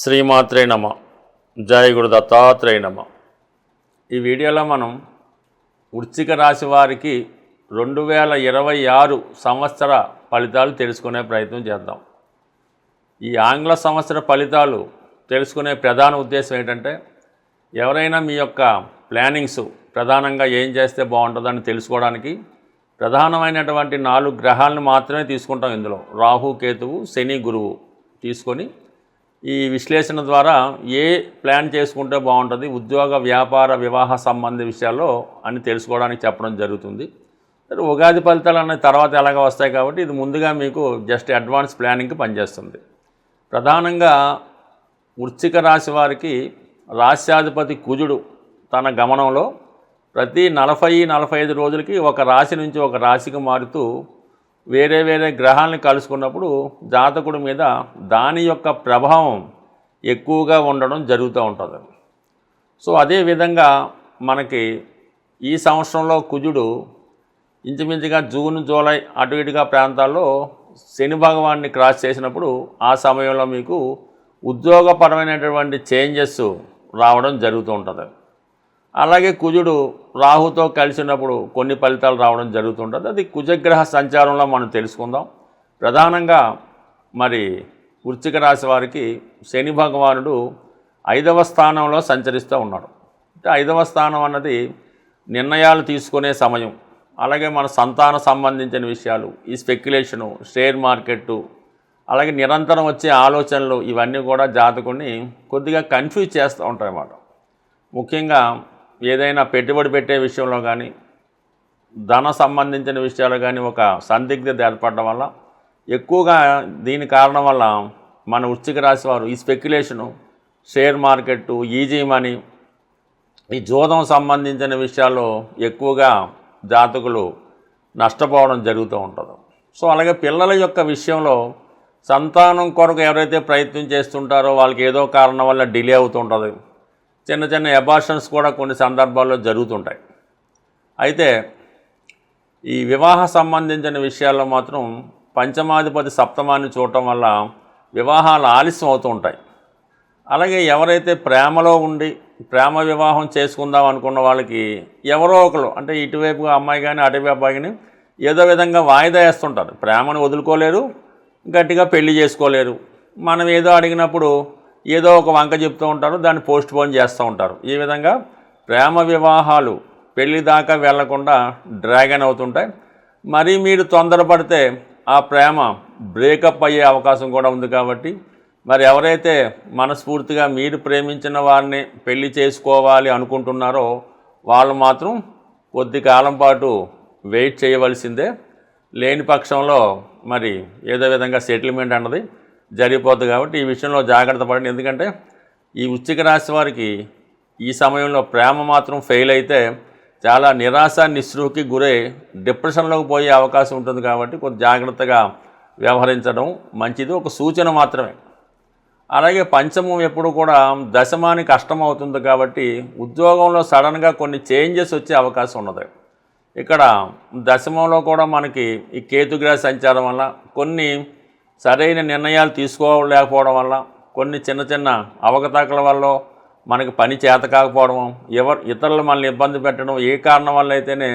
శ్రీమాత్రే నమ. జయ గురు దత్తాత్రేయ నమ. ఈ వీడియోలో మనం వృశ్చిక రాశి వారికి రెండు వేల ఇరవై ఆరు సంవత్సర ఫలితాలు తెలుసుకునే ప్రయత్నం చేద్దాం. ఈ ఆంగ్ల సంవత్సర ఫలితాలు తెలుసుకునే ప్రధాన ఉద్దేశం ఏంటంటే ఎవరైనా మీ యొక్క ప్లానింగ్స్ ప్రధానంగా ఏం చేస్తే బాగుంటుందని తెలుసుకోవడానికి ప్రధానమైనటువంటి నాలుగు గ్రహాలను మాత్రమే తీసుకుంటాం ఇందులో. రాహు కేతువు శని గురువు తీసుకొని ఈ విశ్లేషణ ద్వారా ఏ ప్లాన్ చేసుకుంటే బాగుంటుంది ఉద్యోగ వ్యాపార వివాహ సంబంధ విషయాల్లో అని తెలుసుకోవడానికి చెప్పడం జరుగుతుంది. ఉగాది ఫలితాలు అనేవి తర్వాత ఎలాగ వస్తాయి కాబట్టి ఇది ముందుగా మీకు జస్ట్ అడ్వాన్స్ ప్లానింగ్కి పనిచేస్తుంది. ప్రధానంగా వృశ్చిక రాశి వారికి రాశ్యాధిపతి కుజుడు తన గమనంలో ప్రతి నలభై నలభై ఐదు రోజులకి ఒక రాశి నుంచి ఒక రాశికి మారుతూ వేరే వేరే గ్రహాలను కలుసుకున్నప్పుడు జాతకుడి మీద దాని యొక్క ప్రభావం ఎక్కువగా ఉండడం జరుగుతూ ఉంటుంది. సో అదే విధంగా మనకి ఈ సంవత్సరంలో కుజుడు ఇంచుమించుగా జూన్ జూలై అటు ఇటుగా ప్రాంతాల్లో శని భగవాన్ని క్రాస్ చేసినప్పుడు ఆ సమయంలో మీకు ఉద్యోగపరమైనటువంటి చేంజెస్ రావడం జరుగుతూ ఉంటుంది. అలాగే కుజుడు రాహుతో కలిసినప్పుడు కొన్ని ఫలితాలు రావడం జరుగుతుంటుంది. అది కుజగ్రహ సంచారంలో మనం తెలుసుకుందాం. ప్రధానంగా మరి వృశ్చిక రాశి వారికి శని భగవానుడు ఐదవ స్థానంలో సంచరిస్తూ ఉన్నాడు. అంటే ఐదవ స్థానం అన్నది నిర్ణయాలు తీసుకునే సమయం. అలాగే మన సంతాన సంబంధించిన విషయాలు ఈ స్పెక్యులేషను షేర్ మార్కెట్టు అలాగే నిరంతరం వచ్చే ఆలోచనలు ఇవన్నీ కూడా జాతకుని కొద్దిగా కన్ఫ్యూజ్ చేస్తూ ఉంటాయి అన్నమాట ముఖ్యంగా ఏదైనా పెట్టుబడి పెట్టే విషయంలో కానీ ధన సంబంధించిన విషయాలు కానీ ఒక సందిగ్ధత ఏర్పడడం వల్ల ఎక్కువగా దీని కారణం వల్ల మన వృశ్చిక రాశి వారు ఈ speculation share market easy money ఈ జోదం సంబంధించిన విషయాల్లో ఎక్కువగా జాతకులు నష్టపోవడం జరుగుతూ ఉంటుంది. సో అలాగే పిల్లల యొక్క విషయంలో సంతానం కొరకు ఎవరైతే ప్రయత్నం చేస్తుంటారో వాళ్ళకి ఏదో కారణం వల్ల డిలే అవుతుంటుంది చిన్న చిన్న అబార్షన్స్ కూడా కొన్ని సందర్భాల్లో జరుగుతుంటాయి. అయితే ఈ వివాహ సంబంధించిన విషయాల్లో మాత్రం పంచమాధిపతి సప్తమాన్ని చూడటం వల్ల వివాహాలు ఆలస్యం అవుతూ ఉంటాయి. అలాగే ఎవరైతే ప్రేమలో ఉండి ప్రేమ వివాహం చేసుకుందాం అనుకున్న వాళ్ళకి ఎవరో ఒకరు అంటే ఇటువైపు అమ్మాయి కానీ అటువైపు అబ్బాయి కానీ ఏదో విధంగా వాయిదా వేస్తుంటారు. ప్రేమను వదులుకోలేరు గట్టిగా పెళ్ళి చేసుకోలేరు. మనం ఏదో అడిగినప్పుడు ఏదో ఒక వంక చెప్తూ ఉంటారు దాన్ని పోస్ట్ పోన్ చేస్తూ ఉంటారు. ఈ విధంగా ప్రేమ వివాహాలు పెళ్ళి దాకా వెళ్ళకుండా డ్రాగన్ అవుతుంటాయి. మరి మీరు తొందరపడితే ఆ ప్రేమ బ్రేకప్ అయ్యే అవకాశం కూడా ఉంది కాబట్టి మరి ఎవరైతే మనస్ఫూర్తిగా మీరు ప్రేమించిన వారిని పెళ్ళి చేసుకోవాలి అనుకుంటున్నారో వాళ్ళు మాత్రం కొద్ది కాలం పాటు వెయిట్ చేయవలసిందే. లేని పక్షంలో మరి ఏదో విధంగా సెటిల్మెంట్ అన్నది జరిగిపోతుంది కాబట్టి ఈ విషయంలో జాగ్రత్త పడండి. ఎందుకంటే ఈ వృశ్చిక రాశి వారికి ఈ సమయంలో ప్రేమ మాత్రం ఫెయిల్ అయితే చాలా నిరాశ నిస్పృహకి గురై డిప్రెషన్లోకి పోయే అవకాశం ఉంటుంది కాబట్టి కొంచెం జాగ్రత్తగా వ్యవహరించడం మంచిది. ఒక సూచన మాత్రమే. అలాగే పంచమం ఎప్పుడు కూడా దశమానికి కష్టం అవుతుంది కాబట్టి ఉద్యోగంలో సడన్గా కొన్ని చేంజెస్ వచ్చే అవకాశం ఉన్నది. ఇక్కడ దశమంలో కూడా మనకి ఈ కేతుగ్రహ సంచారం వల్ల కొన్ని సరైన నిర్ణయాలు తీసుకోలేకపోవడం వల్ల కొన్ని చిన్న చిన్న అవకతవకల వల్ల మనకి పని చేత కాకపోవడం ఎవరు ఇతరులు మనల్ని ఇబ్బంది పెట్టడం ఏ కారణం వల్ల అయితేనే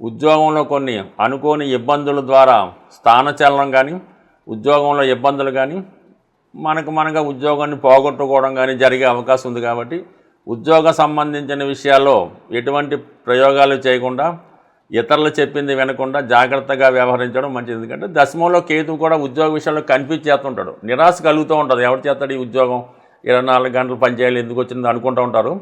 ఉద్యోగంలో కొన్ని అనుకోని ఇబ్బందుల ద్వారా స్థానచలనం కానీ ఉద్యోగంలో ఇబ్బందులు కానీ మనకు మనగా ఉద్యోగాన్ని పోగొట్టుకోవడం కానీ జరిగే అవకాశం ఉంది కాబట్టి ఉద్యోగ సంబంధించిన విషయాల్లో ఎటువంటి ప్రయోగాలు చేయకుండా ఇతరులు చెప్పింది వినకుండా జాగ్రత్తగా వ్యవహరించడం మంచిది. ఎందుకంటే దశమంలో కేతు కూడా ఉద్యోగ విషయాల్లో కన్ఫ్యూజ్ చేస్తుంటాడు. నిరాశ కలుగుతూ ఉంటుంది. ఎవరు చేస్తాడు ఈ ఉద్యోగం? ఇరవై నాలుగు గంటలు పనిచేయాలి ఎందుకు వచ్చింది అనుకుంటూ ఉంటారు.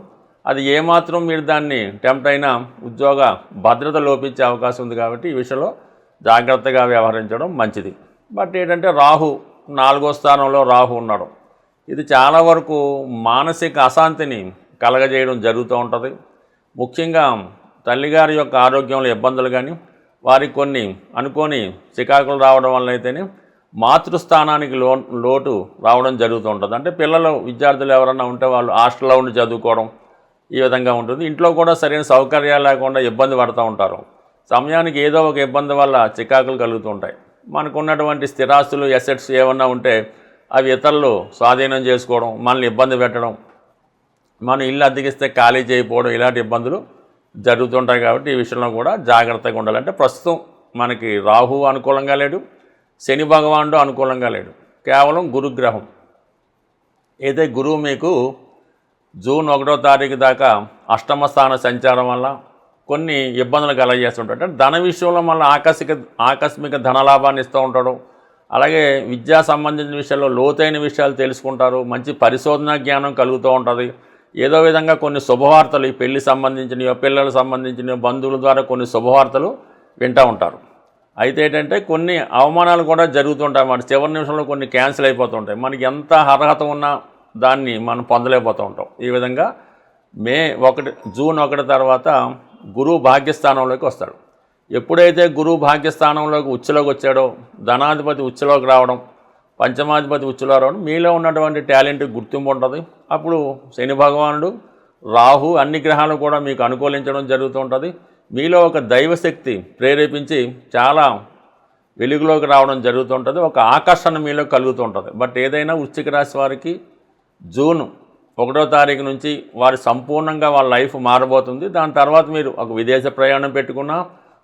అది ఏమాత్రం మీరు దాన్ని టెంప్ట్ అయినా ఉద్యోగ భద్రత లోపించే అవకాశం ఉంది కాబట్టి ఈ విషయంలో జాగ్రత్తగా వ్యవహరించడం మంచిది. బట్ ఏంటంటే రాహు నాలుగో స్థానంలో రాహు ఉన్నాడు. ఇది చాలా వరకు మానసిక అశాంతిని కలగజేయడం జరుగుతూ ఉంటుంది. ముఖ్యంగా తల్లిగారి యొక్క ఆరోగ్యంలో ఇబ్బందులు కానీ వారికి కొన్ని అనుకోని చికాకులు రావడం వల్ల అయితేనే మాతృస్థానానికి లో లోటు రావడం జరుగుతూ ఉంటుంది. అంటే పిల్లలు విద్యార్థులు ఎవరన్నా ఉంటే వాళ్ళు హాస్టల్లో ఉండి చదువుకోవడం ఈ విధంగా ఉంటుంది. ఇంట్లో కూడా సరైన సౌకర్యాలు లేకుండా ఇబ్బంది పడుతూ ఉంటారు. సమయానికి ఏదో ఒక ఇబ్బంది వల్ల చికాకులు కలుగుతూ ఉంటాయి. మనకున్నటువంటి స్థిరాస్తులు ఎసెట్స్ ఏమన్నా ఉంటే అవి ఇతరులు స్వాధీనం చేసుకోవడం మనల్ని ఇబ్బంది పెట్టడం మనం ఇల్లు అద్దెకిస్తే ఖాళీ చేయకపోవడం ఇలాంటి ఇబ్బందులు జరుగుతుంటాయి కాబట్టి ఈ విషయంలో కూడా జాగ్రత్తగా ఉండాలంటే ప్రస్తుతం మనకి రాహు అనుకూలంగా లేడు శని భగవానుడు అనుకూలంగా లేడు. కేవలం గురుగ్రహం. అయితే గురువు మీకు జూన్ ఒకటో తారీఖు దాకా అష్టమ స్థాన సంచారం వల్ల కొన్ని ఇబ్బందులు కలగజేస్తుంటాడు. అంటే ధన విషయంలో మళ్ళీ ఆకస్మిక ఆకస్మిక ధనలాభాన్ని ఇస్తూ ఉంటాడు. అలాగే విద్యా సంబంధించిన విషయాల్లో లోతైన విషయాలు తెలుసుకుంటారు. మంచి పరిశోధన జ్ఞానం కలుగుతూ ఉంటుంది. ఏదో విధంగా కొన్ని శుభవార్తలు ఈ పెళ్ళి సంబంధించినయో పిల్లలకు సంబంధించినయో బంధువుల ద్వారా కొన్ని శుభవార్తలు వింటూ ఉంటారు. అయితే ఏంటంటే కొన్ని అవమానాలు కూడా జరుగుతుంటాయి మన చివరి నిమిషంలో కొన్ని క్యాన్సిల్ అయిపోతుంటాయి మనకి ఎంత అర్హత ఉన్నా దాన్ని మనం పొందలేకపోతూ ఉంటాం. ఈ విధంగా మే ఒకటి జూన్ ఒకటి తర్వాత గురువు భాగ్యస్థానంలోకి వస్తాడు. ఎప్పుడైతే గురువు భాగ్యస్థానంలోకి ఉచ్చులోకి వచ్చాడో ధనాధిపతి ఉచ్చులోకి రావడం పంచమాధిపతి ఉచ్చులారావు మీలో ఉన్నటువంటి టాలెంట్ గుర్తింపు ఉంటుంది. అప్పుడు శని భగవానుడు రాహు అన్ని గ్రహాలు కూడా మీకు అనుకూలించడం జరుగుతూ ఉంటుంది. మీలో ఒక దైవశక్తి ప్రేరేపించి చాలా వెలుగులోకి రావడం జరుగుతుంటుంది ఒక ఆకర్షణ మీలో కలుగుతూ ఉంటుంది. బట్ ఏదైనా వృశ్చిక రాశి వారికి జూన్ ఒకటో తారీఖు నుంచి వారి సంపూర్ణంగా వాళ్ళ లైఫ్ మారబోతుంది. దాని తర్వాత మీరు ఒక విదేశ ప్రయాణం పెట్టుకున్నా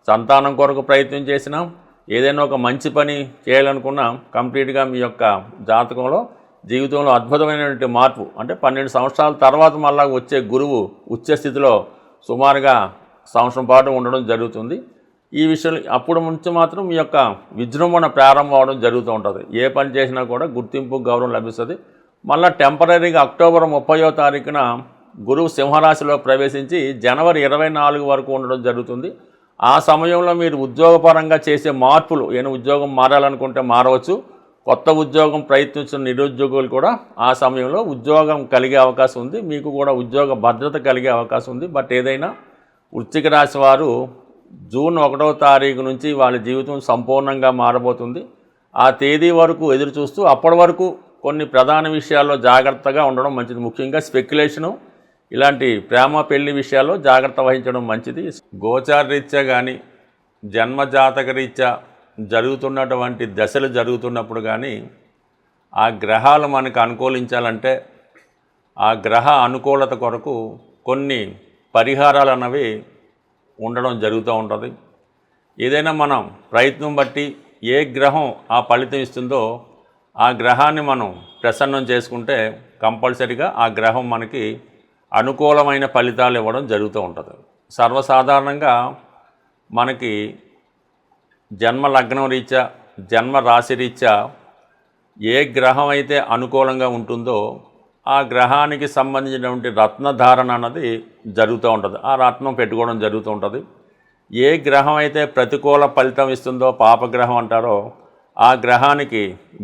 సంతానం కొరకు ప్రయత్నం చేసినా ఏదైనా ఒక మంచి పని చేయాలనుకున్నా కంప్లీట్గా మీ యొక్క జాతకంలో జీవితంలో అద్భుతమైనటువంటి మార్పు అంటే పన్నెండు సంవత్సరాల తర్వాత మళ్ళా వచ్చే గురువు ఉచ్చ స్థితిలో సుమారుగా సంవత్సరం పాటు ఉండడం జరుగుతుంది. ఈ విషయంలో అప్పుడు నుంచి మాత్రం మీ యొక్క విజృంభణ ప్రారంభం అవడం జరుగుతూ ఉంటుంది. ఏ పని చేసినా కూడా గుర్తింపు గౌరవం లభిస్తుంది. మళ్ళీ టెంపరీగా అక్టోబర్ ముప్పయో తారీఖున గురువు సింహరాశిలో ప్రవేశించి జనవరి ఇరవై నాలుగు వరకు ఉండడం జరుగుతుంది. ఆ సమయంలో మీరు ఉద్యోగపరంగా చేసే మార్పులు ఏమైనా ఉద్యోగం మారాలనుకుంటే మారవచ్చు. కొత్త ఉద్యోగం ప్రయత్నించిన నిరుద్యోగులు కూడా ఆ సమయంలో ఉద్యోగం కలిగే అవకాశం ఉంది. మీకు కూడా ఉద్యోగ భద్రత కలిగే అవకాశం ఉంది. బట్ ఏదైనా వృత్తిక రాశి వారు జూన్ ఒకటవ తారీఖు నుంచి వాళ్ళ జీవితం సంపూర్ణంగా మారబోతుంది. ఆ తేదీ వరకు ఎదురు చూస్తూ అప్పటి వరకు కొన్ని ప్రధాన విషయాల్లో జాగ్రత్తగా ఉండడం మంచిది. ముఖ్యంగా స్పెక్యులేషను ఇలాంటి ప్రేమ పెళ్ళి విషయాల్లో జాగ్రత్త వహించడం మంచిది. గోచారరీత్యా కానీ జన్మజాతక రీత్యా జరుగుతున్నటువంటి దశలు జరుగుతున్నప్పుడు కానీ ఆ గ్రహాలు మనకు అనుకూలించాలంటే ఆ గ్రహ అనుకూలత కొరకు కొన్ని పరిహారాలు అన్నవి ఉండడం జరుగుతూ ఉంటుంది. ఏదైనా మనం ప్రయత్నం బట్టి ఏ గ్రహం ఆ ఫలితం ఇస్తుందో ఆ గ్రహాన్ని మనం ప్రసన్నం చేసుకుంటే కంపల్సరిగా ఆ గ్రహం మనకి అనుకూలమైన ఫలితాలు ఇవ్వడం జరుగుతూ ఉంటుంది. సర్వసాధారణంగా మనకి జన్మ లగ్నం రీత్యా జన్మ రాశి రీత్యా ఏ గ్రహం అయితే అనుకూలంగా ఉంటుందో ఆ గ్రహానికి సంబంధించినటువంటి రత్నధారణ అన్నది జరుగుతూ ఉంటుంది. ఆ రత్నం పెట్టుకోవడం జరుగుతూ ఉంటుంది. ఏ గ్రహం అయితే ప్రతికూల ఫలితం ఇస్తుందో పాపగ్రహం అంటారో ఆ గ్రహానికి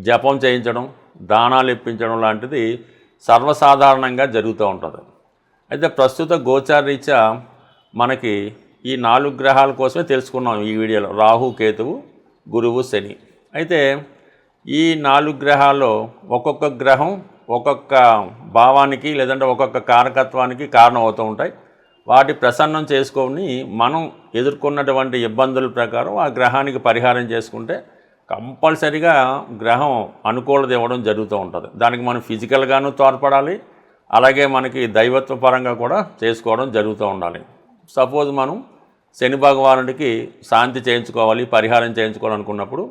జపం చేయించడం దానాలు ఇప్పించడం లాంటిది సర్వసాధారణంగా జరుగుతూ ఉంటుంది. అయితే ప్రస్తుత గోచారీత్యా మనకి ఈ నాలుగు గ్రహాల కోసమే తెలుసుకున్నాం ఈ వీడియోలో. రాహు కేతువు గురువు శని. అయితే ఈ నాలుగు గ్రహాల్లో ఒక్కొక్క గ్రహం ఒక్కొక్క భావానికి లేదంటే ఒక్కొక్క కారకత్వానికి కారణం అవుతూ ఉంటాయి. వాటి ప్రసన్నం చేసుకొని మనం ఎదుర్కొన్నటువంటి ఇబ్బందుల ప్రకారం ఆ గ్రహానికి పరిహారం చేసుకుంటే కంపల్సరిగా గ్రహం అనుకూలత ఇవ్వడం జరుగుతూ ఉంటుంది. దానికి మనం ఫిజికల్గాను తోడ్పడాలి అలాగే మనకి దైవత్వ పరంగా కూడా చేసుకోవడం జరుగుతూ ఉండాలి. సపోజ్ మనం శని భగవానుడికి శాంతి చేయించుకోవాలి పరిహారం చేయించుకోవాలనుకున్నప్పుడు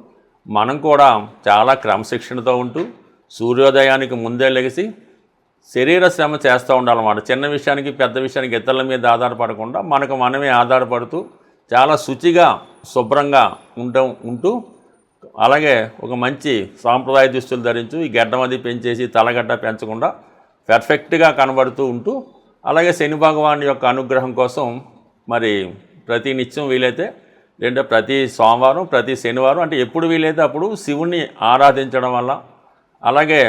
మనం కూడా చాలా క్రమశిక్షణతో ఉంటూ సూర్యోదయానికి ముందే లెగిసి శరీర శ్రమ చేస్తూ ఉండాలన్నమాట. చిన్న విషయానికి పెద్ద విషయానికి ఇతరుల మీద ఆధారపడకుండా మనకు మనమే ఆధారపడుతూ చాలా శుచిగా శుభ్రంగా ఉండటం ఉంటూ అలాగే ఒక మంచి సాంప్రదాయ దుస్తులు ధరించు ఈ గడ్డం అది పెంచేసి తలగడ్డ పెంచకుండా పర్ఫెక్ట్గా కనబడుతూ ఉంటూ అలాగే శని భగవాన్ యొక్క అనుగ్రహం కోసం మరి ప్రతి నిత్యం వీలైతే లేదంటే ప్రతి సోమవారం ప్రతి శనివారం అంటే ఎప్పుడు వీలైతే అప్పుడు శివుణ్ణి ఆరాధించడం వల్ల అలాగే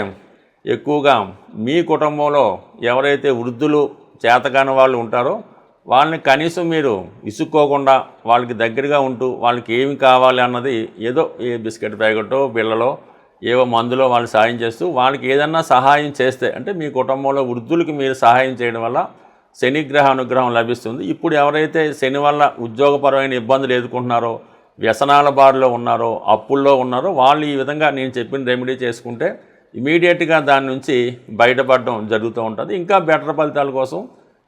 ఎక్కువగా మీ కుటుంబంలో ఎవరైతే వృద్ధులు చేతకాని వాళ్ళు ఉంటారో వాళ్ళని కనీసం మీరు ఇసుక్కోకుండా వాళ్ళకి దగ్గరగా ఉంటూ వాళ్ళకి ఏమి కావాలి అన్నది ఏదో ఏ బిస్కెట్ ప్యాకెటో బిళ్ళలో ఏవో మందులో వాళ్ళు సాయం చేస్తూ వాళ్ళకి ఏదన్నా సహాయం చేస్తే అంటే మీ కుటుంబంలో వృద్ధులకి మీరు సహాయం చేయడం వల్ల శనిగ్రహ అనుగ్రహం లభిస్తుంది. ఇప్పుడు ఎవరైతే శని వల్ల ఉద్యోగపరమైన ఇబ్బందులు ఎదుర్కొంటున్నారో వ్యసనాల బారిలో ఉన్నారో అప్పుల్లో ఉన్నారో వాళ్ళు ఈ విధంగా నేను చెప్పిన రెమెడీ చేసుకుంటే ఇమీడియట్గా దాని నుంచి బయటపడడం జరుగుతూ ఉంటుంది. ఇంకా బెటర్ ఫలితాల కోసం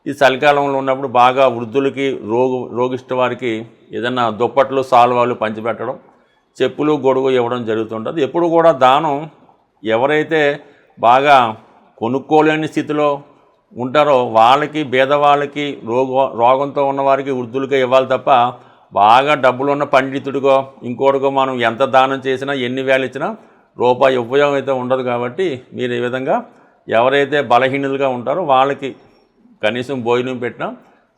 ఈ చలికాలంలో ఉన్నప్పుడు బాగా వృద్ధులకి రోగు రోగిష్ట వారికి ఏదన్నా దుప్పట్లు సాల్వాలు పంచిపెట్టడం చెప్పులు గొడుగు ఇవ్వడం జరుగుతుంటుంది. ఎప్పుడు కూడా దానం ఎవరైతే బాగా కొనుక్కోలేని స్థితిలో ఉంటారో వాళ్ళకి పేదవాళ్ళకి రోగ రోగంతో ఉన్నవారికి వృద్ధులకే ఇవ్వాలి తప్ప బాగా డబ్బులున్న పండితుడిగో ఇంకోటిగో మనం ఎంత దానం చేసినా ఎన్ని వేలు ఇచ్చినా రూపాయి ఉపయోగం అయితే ఉండదు కాబట్టి మీరు ఈ విధంగా ఎవరైతే బలహీనులుగా ఉంటారో వాళ్ళకి కనీసం భోజనం పెట్టినా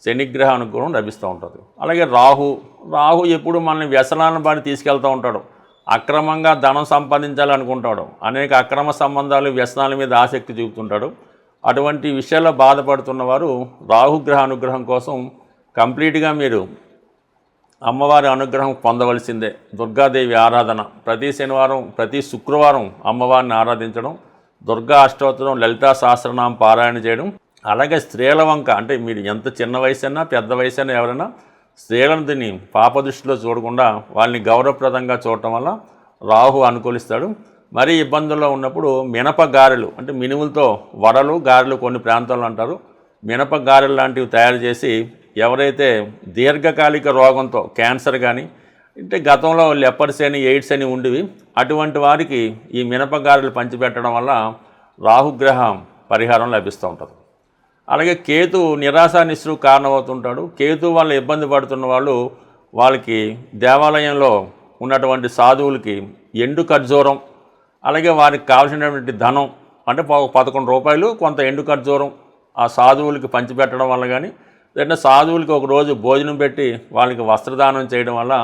శనిగ్రహ అనుగ్రహం లభిస్తూ ఉంటుంది. అలాగే రాహు రాహు ఎప్పుడు మనల్ని వ్యసనాలను బాడి తీసుకెళ్తూ ఉంటాడు. అక్రమంగా ధనం సంపాదించాలనుకుంటాడు. అనేక అక్రమ సంబంధాలు వ్యసనాల మీద ఆసక్తి చూపుతుంటాడు. అటువంటి విషయాల్లో బాధపడుతున్న వారు రాహుగ్రహ అనుగ్రహం కోసం కంప్లీట్గా మీరు అమ్మవారి అనుగ్రహం పొందవలసిందే. దుర్గాదేవి ఆరాధన. ప్రతి శనివారం ప్రతి శుక్రవారం అమ్మవారిని ఆరాధించడం దుర్గా అష్టోత్తరం లలితా సహస్రనామం పారాయణ చేయడం అలాగే స్త్రీల వంక. అంటే మీరు ఎంత చిన్న వయసైనా పెద్ద వయసైనా ఎవరైనా స్త్రీలను దీన్ని పాపదృష్టిలో చూడకుండా వాళ్ళని గౌరవప్రదంగా చూడటం వల్ల రాహు అనుకూలిస్తాడు. మరీ ఇబ్బందుల్లో ఉన్నప్పుడు మినప గారెలు అంటే మినుములతో వడలు గారెలు కొన్ని ప్రాంతాల్లో అంటారు. మినప గారెలు లాంటివి తయారు చేసి ఎవరైతే దీర్ఘకాలిక రోగంతో క్యాన్సర్ కానీ అంటే గతంలో లెపర్స్ అని ఎయిడ్స్ అని ఉండేవి అటువంటి వారికి ఈ మినపగారెలు పంచిపెట్టడం వల్ల రాహుగ్రహం పరిహారం లభిస్తూ ఉంటుంది. అలాగే కేతు నిరాశానిస్సు కారణమవుతుంటాడు. కేతు వల్ల ఇబ్బంది పడుతున్న వాళ్ళు వాళ్ళకి దేవాలయంలో ఉన్నటువంటి సాధువులకి ఎండు ఖర్జూరం అలాగే వారికి కావాల్సినటువంటి ధనం అంటే పదకొండు రూపాయలు కొంత ఎండు ఖర్జూరం ఆ సాధువులకి పంచిపెట్టడం వల్ల కానీ లేదంటే సాధువులకి ఒకరోజు భోజనం పెట్టి వాళ్ళకి వస్త్రదానం చేయడం వల్ల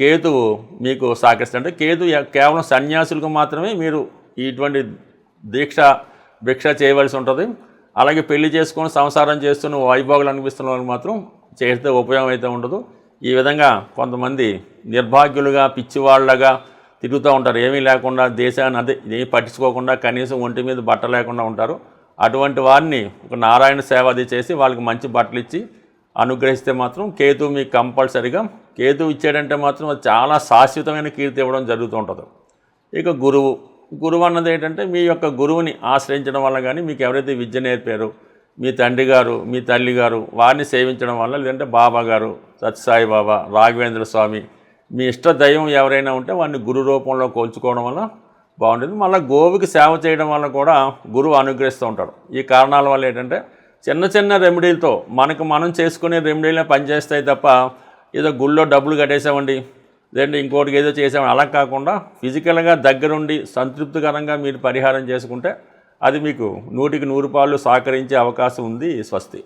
కేతువు మీకు సహకరిస్తుంది అంటే కేతు కేవలం సన్యాసులకు మాత్రమే మీరు ఇటువంటి దీక్ష భిక్ష చేయవలసి ఉంటుంది. అలాగే పెళ్ళి చేసుకొని సంసారం చేస్తున్న వైభోగులు అనిపిస్తున్న వాళ్ళకి మాత్రం చేస్తే ఉపయోగం అయితే ఉండదు. ఈ విధంగా కొంతమంది నిర్భాగ్యులుగా పిచ్చివాళ్ళగా తిరుగుతూ ఉంటారు. ఏమీ లేకుండా దేశాన్ని అదే ఏమీ పట్టించుకోకుండా కనీసం ఒంటి మీద బట్ట లేకుండా ఉంటారు. అటువంటి వారిని ఒక నారాయణ సేవ అది చేసి వాళ్ళకి మంచి బట్టలు ఇచ్చి అనుగ్రహిస్తే మాత్రం కేతు మీకు కంపల్సరిగా కేతు ఇచ్చాడంటే మాత్రం అది చాలా శాశ్వతమైన కీర్తి ఇవ్వడం జరుగుతూ ఉంటుంది. ఇక గురువు గురువు అన్నది ఏంటంటే మీ యొక్క గురువుని ఆశ్రయించడం వల్ల కానీ మీకు ఎవరైతే విద్య నేర్పారో మీ తండ్రి గారు మీ తల్లి గారు వారిని సేవించడం వల్ల లేదంటే బాబా గారు సత్యసాయి బాబా రాఘవేంద్ర స్వామి మీ ఇష్ట దైవం ఎవరైనా ఉంటే వారిని గురు రూపంలో కోల్చుకోవడం వల్ల బాగుంటుంది. మళ్ళీ గోవుకి సేవ చేయడం వల్ల కూడా గురువు అనుగ్రహిస్తూ ఉంటాడు. ఈ కారణాల వల్ల ఏంటంటే చిన్న చిన్న రెమెడీలతో మనకు మనం చేసుకునే రెమెడీలే పనిచేస్తాయి తప్ప ఏదో గుళ్ళో డబ్బులు కట్టేసామండి లేదంటే ఇంకోటికి ఏదో చేసామని అలా కాకుండా ఫిజికల్గా దగ్గరుండి సంతృప్తికరంగా మీరు పరిహారం చేసుకుంటే అది మీకు నూటికి నూరు పాళ్ళు సహకరించే అవకాశం ఉంది స్వస్తి.